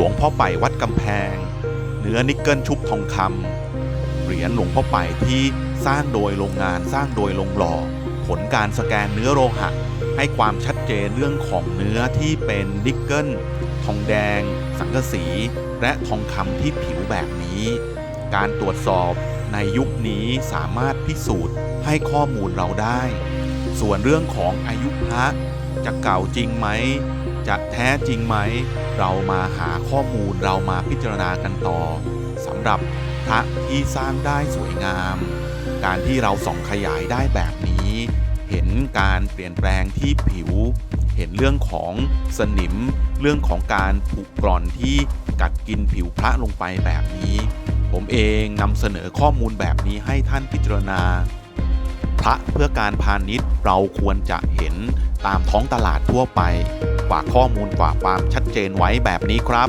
หลวงพ่อไปวัดกำแพง เนื้อนิกเกิลชุบทองคำเหรียญหลวงพ่อไปที่สร้างโดยโรงงานสร้างโดยโรงหล่อ ผลการสแกนเนื้อโลหะให้ความชัดเจนเรื่องของเนื้อที่เป็นนิกเกิลทองแดง สังกะสี และทองคำที่ผิวแบบนี้ การตรวจสอบในยุคนี้สามารถพิสูจน์ให้ข้อมูลเราได้ ส่วนเรื่องของอายุพระ จะเก่าจริงไหม จะแท้จริงไหม เรามาหาข้อมูลเรามาพิจารณากันต่อสำหรับพระที่สร้างได้สวยงาม การที่เราส่องขยายได้แบบนี้ เห็นการเปลี่ยนแปลงที่ผิว เห็นเรื่องของสนิม เรื่องของการผุกร่อนที่กัดกินผิวพระลงไปแบบนี้ ผมเองนำเสนอข้อมูลแบบนี้ให้ท่านพิจารณา พระเพื่อการพาณิชย์เราควรจะเห็น ตามท้องตลาดทั่วไปกว่าข้อมูลกว่าความชัดเจนไว้แบบนี้ครับ